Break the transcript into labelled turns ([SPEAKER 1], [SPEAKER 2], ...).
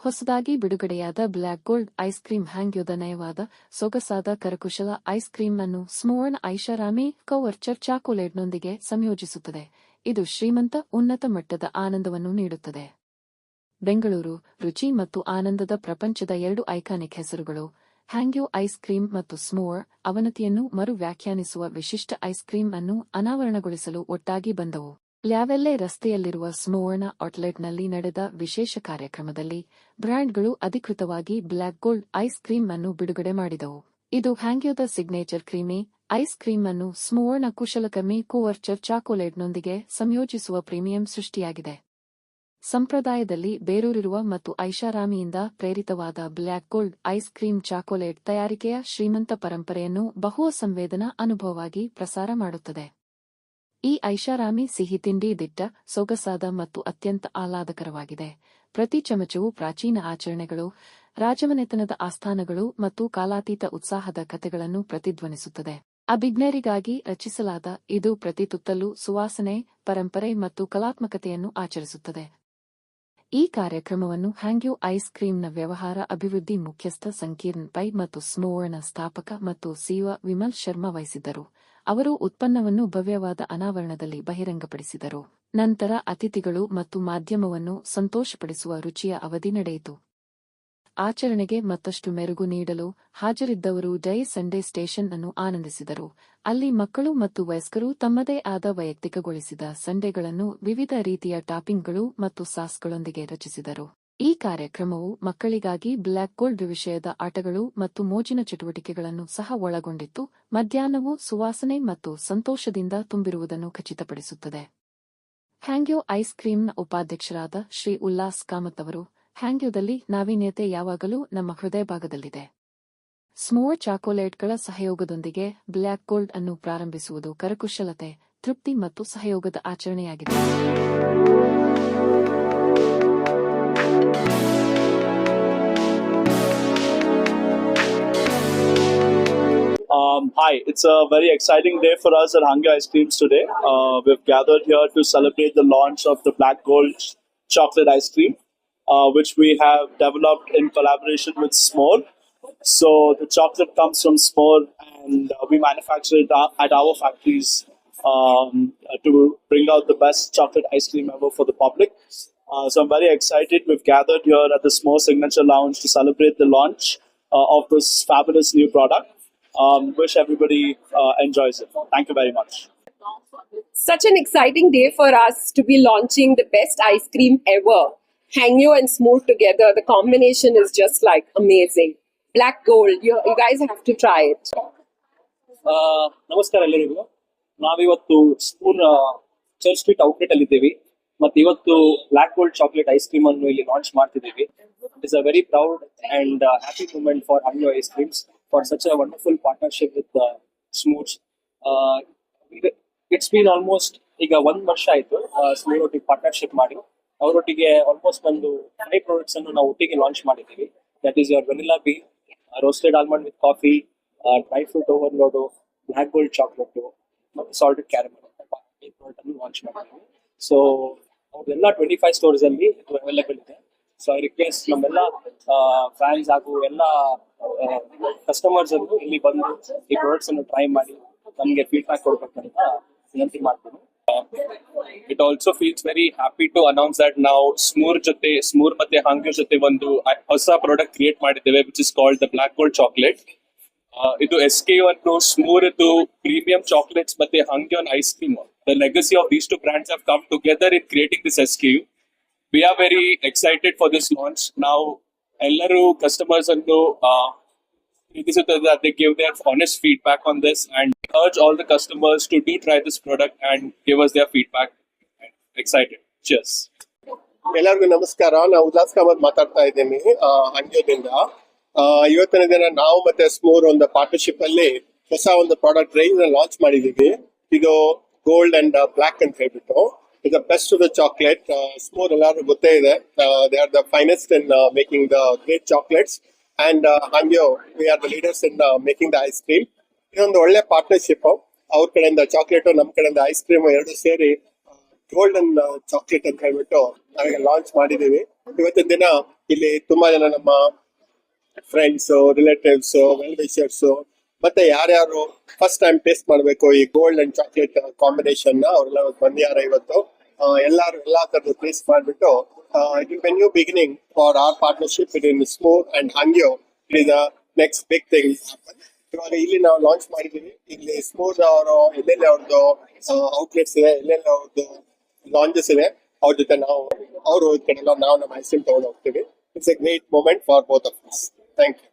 [SPEAKER 1] ಹೊಸದಾಗಿ ಬಿಡುಗಡೆಯಾದ black gold ice cream ಹ್ಯಾಂಗ್ಯೋದ ನಯವಾದ ಸೊಗಸಾದ ಕರಕುಶಲ ಐಸ್ ಕ್ರೀಂ ಅನ್ನು ಸ್ಮೋರ್ನ್ ಐಷಾರಾಮಿ ಕವರ್ಚರ್ ಚಾಕೊಲೇಟ್ನೊಂದಿಗೆ ಸಂಯೋಜಿಸುತ್ತದೆ. ಇದು ಶ್ರೀಮಂತ, ಉನ್ನತ ಮಟ್ಟದ ಆನಂದವನ್ನು ನೀಡುತ್ತದೆ. ಬೆಂಗಳೂರು, ರುಚಿ ಮತ್ತು ಆನಂದದ ಪ್ರಪಂಚದ ಎರಡು ಐಕಾನಿಕ್ ಹೆಸರುಗಳು, ಹ್ಯಾಂಗ್ಯೋ ಐಸ್ ಕ್ರೀಂ ಮತ್ತು ಸ್ಮೋರ್ ಅವನತಿಯನ್ನು ಮರು ವ್ಯಾಖ್ಯಾನಿಸುವ ವಿಶಿಷ್ಟ ಐಸ್ ಕ್ರೀಂ ಅನ್ನು ಅನಾವರಣಗೊಳಿಸಲು ಒಟ್ಟಾಗಿ ಬಂದವು. ಲ್ಯಾವೆಲ್ಲೆ ರಸ್ತೆಯಲ್ಲಿರುವ ಸ್ನೋವರ್ಣ ಔಟ್ಲೆಟ್ನಲ್ಲಿ ನಡೆದ ವಿಶೇಷ ಕಾರ್ಯಕ್ರಮದಲ್ಲಿ ಬ್ರ್ಯಾಂಡ್ಗಳು ಅಧಿಕೃತವಾಗಿ ಬ್ಲ್ಯಾಕ್ ಗೋಲ್ಡ್ ಐಸ್ ಕ್ರೀಮ್ ಅನ್ನು ಬಿಡುಗಡೆ ಮಾಡಿದವು. ಇದು ಹ್ಯಾಂಗ್ಯೋದ ಸಿಗ್ನೇಚರ್ ಕ್ರೀಮಿ, ಐಸ್ ಕ್ರೀಮ್ ಅನ್ನು ಸ್ಮೋರ್ನ ಕುಶಲಕರ್ಮಿ ಕೋವರ್ಚರ್ ಚಾಕೊಲೇಟ್ನೊಂದಿಗೆ ಸಂಯೋಜಿಸುವ ಪ್ರೀಮಿಯಂ ಸೃಷ್ಟಿಯಾಗಿದೆ. ಸಂಪ್ರದಾಯದಲ್ಲಿ ಬೇರೂರಿರುವ ಮತ್ತು ಐಷಾರಾಮಿಯಿಂದ ಪ್ರೇರಿತವಾದ black gold ice cream chocolate ತಯಾರಿಕೆಯ ಶ್ರೀಮಂತ ಪರಂಪರೆಯನ್ನು ಬಹು ಸಂವೇದನಾ ಅನುಭವವಾಗಿ ಪ್ರಸಾರ ಮಾಡುತ್ತದೆ. ಈ ಐಷಾರಾಮಿ ಸಿಹಿ ತಿಂಡಿ ದಿಟ್ಟ, ಸೊಗಸಾದ ಮತ್ತು ಅತ್ಯಂತ ಆಹ್ಲಾದಕರವಾಗಿದೆ. ಪ್ರತಿ ಚಮಚವು ಪ್ರಾಚೀನ ಆಚರಣೆಗಳು, ರಾಜಮನೆತನದ ಆಸ್ಥಾನಗಳು ಮತ್ತು ಕಾಲಾತೀತ ಉತ್ಸಾಹದ ಕಥೆಗಳನ್ನು ಪ್ರತಿಧ್ವನಿಸುತ್ತದೆ. ಅಭಿಜ್ಞರಿಗಾಗಿ ರಚಿಸಲಾದ, ಇದು ಪ್ರತಿ ತುತ್ತಲೂ ಸುವಾಸನೆ, ಪರಂಪರೆ ಮತ್ತು ಕಲಾತ್ಮಕತೆಯನ್ನು ಆಚರಿಸುತ್ತದೆ. ಈ ಕಾರ್ಯಕ್ರಮವನ್ನು ಹ್ಯಾಂಗ್ಯೂ ಐಸ್ ಕ್ರೀಂನ ವ್ಯವಹಾರ ಅಭಿವೃದ್ಧಿ ಮುಖ್ಯಸ್ಥ ಸಂಕೀರ್ಣ್ ಪೈ ಮತ್ತು ಸ್ಮೋವರ್ನ ಸ್ಥಾಪಕ ಮತ್ತು ಸಿಇಒ ವಿಮಲ್ ಶರ್ಮಾ ವಹಿಸಿದ್ದರು. ಅವರು ಉತ್ಪನ್ನವನ್ನು ಭವ್ಯವಾದ ಅನಾವರಣದಲ್ಲಿ ಬಹಿರಂಗಪಡಿಸಿದರು. ನಂತರ ಅತಿಥಿಗಳು ಮತ್ತು ಮಾಧ್ಯಮವನ್ನು ಸಂತೋಷಪಡಿಸುವ ರುಚಿಯ ಅವಧಿ ನಡೆಯಿತು. ಆಚರಣೆಗೆ ಮತ್ತಷ್ಟು ಮೆರುಗು ನೀಡಲು ಹಾಜರಿದ್ದವರು ಡೈ ಸಂಡೇ ಸ್ಟೇಷನ್ ಅನ್ನು ಆನಂದಿಸಿದರು. ಅಲ್ಲಿ ಮಕ್ಕಳು ಮತ್ತು ವಯಸ್ಕರು ತಮ್ಮದೇ ಆದ ವೈಯಕ್ತಿಕಗೊಳಿಸಿದ ಸಂಡೆಗಳನ್ನು ವಿವಿಧ ರೀತಿಯ ಟಾಪಿಂಗ್ಗಳು ಮತ್ತು ಸಾಸ್ಗಳೊಂದಿಗೆ ರಚಿಸಿದರು. ಈ ಕಾರ್ಯಕ್ರಮವು ಮಕ್ಕಳಿಗಾಗಿ ಬ್ಲ್ಯಾಕ್ ಗೋಲ್ಡ್ ವಿಷಯದ ಆಟಗಳು ಮತ್ತು ಮೋಜಿನ ಚಟುವಟಿಕೆಗಳನ್ನು ಸಹ ಒಳಗೊಂಡಿತ್ತು. ಮಧ್ಯಾಹ್ನವು ಸುವಾಸನೆ ಮತ್ತು ಸಂತೋಷದಿಂದ ತುಂಬಿರುವುದನ್ನು ಖಚಿತಪಡಿಸುತ್ತದೆ. ಹ್ಯಾಂಗ್ಯೋ ಐಸ್ ಕ್ರೀಂನ ಉಪಾಧ್ಯಕ್ಷರಾದ ಶ್ರೀ ಉಲ್ಲಾಸ್ ಕಾಮತ್ ಅವರು, ಹ್ಯಾಂಗ್ಯೋದಲ್ಲಿ ನಾವೀನ್ಯತೆ ಯಾವಾಗಲೂ ನಮ್ಮ ಹೃದಯ ಭಾಗದಲ್ಲಿದೆ. ಸ್ಮೋರ್ ಚಾಕೊಲೇಟ್ಗಳ ಸಹಯೋಗದೊಂದಿಗೆ ಬ್ಲ್ಯಾಕ್ ಗೋಲ್ಡ್ ಅನ್ನು ಪ್ರಾರಂಭಿಸುವುದು ಕರಕುಶಲತೆ, ತೃಪ್ತಿ ಮತ್ತು ಸಹಯೋಗದ ಆಚರಣೆಯಾಗಿದೆ.
[SPEAKER 2] Hi, it's a very exciting day for us at Hunger Ice Creams today. Uh, we've gathered here to celebrate the launch of the Black Gold chocolate ice cream, uh, which we have developed in collaboration with S'more. So the chocolate comes from S'more, and uh, we manufacture it at our factories um, to bring out the best chocolate ice cream ever for the public. Uh, so I'm very excited. We've gathered here at the S'more Signature Lounge to celebrate the launch uh, of this fabulous new product. Um, wish everybody uh, enjoys it. Thank you very much.
[SPEAKER 3] such an exciting day for us to be launching the best ice cream ever. Hangyo and Smooth together, the combination is just like amazing. Black gold, you, you guys have to try it.
[SPEAKER 4] ಆ, ನಮಸ್ಕಾರ ಎಲ್ಲರಿಗೂ ನಾವಿವತ್ತು spoon church street outlet ಅಲ್ಲಿ ಇದ್ದೀವಿ ಮತ್ತೆ ಇವತ್ತು black gold chocolate ice cream ಅನ್ನು ಇಲ್ಲಿ ಲಾಂಚ್ ಮಾಡ್ತಿದ್ದೀವಿ it is a very proud and happy moment for Hangyo ice creams for such partnership wonderful uh, Smooch. Uh, it's been almost ಈಗ ಒಂದ್ ವರ್ಷ ಆಯ್ತು ಸ್ಮೂರ್ ಒಟ್ಟಿಗೆ ಪಾರ್ಟ್ನರ್ಶಿಪ್ ಮಾಡಿ. ಅವರೊಟ್ಟಿಗೆ ಆಲ್ಮೋಸ್ಟ್ ಒಂದು ಫೈವ್ ಪ್ರಾಡಕ್ಟ್ಸ್ ಅನ್ನು ನಾವು ಒಟ್ಟಿಗೆ ಲಾಂಚ್ ಮಾಡಿದ್ದೀವಿ. That is your vanilla bee roasted almond with coffee dry fruit overload black gold chocolate ಮತ್ತು ಸಾಲ್ಟೆಡ್ ಕ್ಯಾರಮಲ್ ಪ್ರಾಡಕ್ಟ್ ಅನ್ನು ಲಾಂಚ್ ಮಾಡಿದ್ದೀವಿ. ಸೊ ಅವ್ರದೆಲ್ಲ ಟ್ವೆಂಟಿ ಫೈವ್ ಸ್ಟೋರ್ಸ್ ಅಲ್ಲಿ ಅವೈಲೇಬಲ್ ಇದೆ. ಸೊ ಐ ರಿಕ್ವೆಸ್ಟ್ ನಮ್ಮೆಲ್ಲ ಫ್ಯಾನ್ಸ್ ಹಾಗೂ ಎಲ್ಲ ಕಸ್ಟಮರ್ಸ್ ಅನ್ನು ಇಲ್ಲಿ ಬಂದು ಈ ಪ್ರಾಡಕ್ಟ್ಸ್ ಅನ್ನು ಟ್ರೈ ಮಾಡಿ ನಮಗೆ ಫೀಡ್ಬ್ಯಾಕ್ ಕೊಡ್ಬೇಕಂತ ವಿನಂತಿ ಮಾಡ್ತೀನಿ.
[SPEAKER 5] It also feels very happy to announce that ನಾವು ಸ್ಮೂರ್ ಜೊತೆ ಸ್ಮೂರ್ ಮತ್ತೆ ಹಾಂಗ್ಯೋ ಜೊತೆ ಒಂದು ಅ- ಹೊಸ ಪ್ರಾಡಕ್ಟ್ ಕ್ರಿಯೇಟ್ ಮಾಡಿದ್ದೇವೆ which is called the black gold chocolate ಇದು ಎಸ್ ಕೆ ಅನ್ನು ಸ್ಮೂರ್ ಇದು ಪ್ರೀಮಿಯಂ ಚಾಕ್ಲೇಟ್ಸ್ ಮತ್ತೆ ಹಾಂಗ್ಯೋನ್ ice cream the legacy of these two brands have come together in creating this S K you we are very excited for this launch ನಾವು ಎಲ್ಲರೂ customers ಅನ್ನು ಪ್ರೀತಿಸುತ್ತದೆ they give their honest feedback on this and urge all the customers to do try this product and give us their feedback. Excited. Cheers.
[SPEAKER 6] ಎಲ್ಲರಿಗೂ ನಮಸ್ಕಾರ ನಾನು ಉಲ್ಲಾಸ್ ಕಾಮತ್ ಮಾತಾಡ್ತಾ ಇದ್ದೀನಿ ಆ, ಇವತ್ತಿನ ದಿನ ನಾವು ಮತ್ತೆ ಸ್ಮೋರ್ ಒಂದು ಪಾರ್ಟ್ನರ್ಶಿಪ್ ಅಲ್ಲಿ ಹೊಸ ಒಂದು ಪ್ರಾಡಕ್ಟ್ ರೇಂಜ್ ಲಾಂಚ್ ಮಾಡಿದೀವಿ ಇದು ಗೋಲ್ಡ್ ಅಂಡ್ ಬ್ಲಾಕ್ ಅಂತ ಹೇಳ್ಬಿಟ್ಟು ಇದು ಬೆಸ್ಟ್ ದ ಚಾಕ್ಲೇಟ್ ಸ್ಮೋರ್ ಎಲ್ಲರೂ ಗೊತ್ತೇ ಇದೆ they are the finest in making the great chocolates and Hangyo we are the leaders in making the ice cream ಇದೊಂದು ಒಳ್ಳೆ ಪಾರ್ಟ್ನರ್ಶಿಪ್ ಅವ್ರ ಕಡೆಯಿಂದ ಚಾಕ್ಲೇಟ್ ನಮ್ಮ ಕಡೆಯಿಂದ ಐಸ್ ಕ್ರೀಮ್ ಎರಡು ಸೇರಿ ಗೋಲ್ಡನ್ ಚಾಕ್ಲೇಟ್ ಅಂತ ಹೇಳ್ಬಿಟ್ಟು ನಾವೀಗ ಲಾಂಚ್ ಮಾಡಿದೀವಿ ಇವತ್ತಿನ ದಿನ ಇಲ್ಲಿ ತುಂಬಾ ಜನ ನಮ್ಮ ಫ್ರೆಂಡ್ಸು ರಿಲೇಟಿವ್ಸ್ ವೆಲ್ ವಿಷರ್ಸ್ ಮತ್ತೆ ಯಾರ್ಯಾರು ಫಸ್ಟ್ ಟೈಮ್ ಟೇಸ್ಟ್ ಮಾಡಬೇಕು, ಈ ಗೋಲ್ಡ್ ಅಂಡ್ ಚಾಕ್ಲೇಟ್ ಕಾಂಬಿನೇಷನ್ ಅವರೆಲ್ಲ ಬಂದ್ಯಾರ ಇವತ್ತು. ಎಲ್ಲಾರು ಎಲ್ಲಾ ತರದ ಟೇಸ್ಟ್ ಮಾಡ್ಬಿಟ್ಟು it will new beginning for our partnership it in smooth and Hangyo it is next big thing ಇವಾಗ ಇಲ್ಲಿ ನಾವು ಲಾಂಚ್ ಮಾಡಿದೀವಿ ಇಲ್ಲಿ ಸ್ಮೂತ್ ಅವರು, ಎಲ್ಲೆಲ್ಲಿ ಅವ್ರದ್ದು ಔಟ್ಲೆಟ್ಸ್ ಇದೆ, ಎಲ್ಲೆಲ್ಲಿ ಅವ್ರದ್ದು ಲಾಂಚಸ್ ಇದೆ, ಅವ್ರ ಜೊತೆ ನಾವು, ಅವರು ಕಡೆ ನಾವು ನಮ್ಮ ಐಸ್ ಕ್ರೀಮ್ ತಗೊಂಡು ಹೋಗ್ತೀವಿ. It's a great moment for both of thank you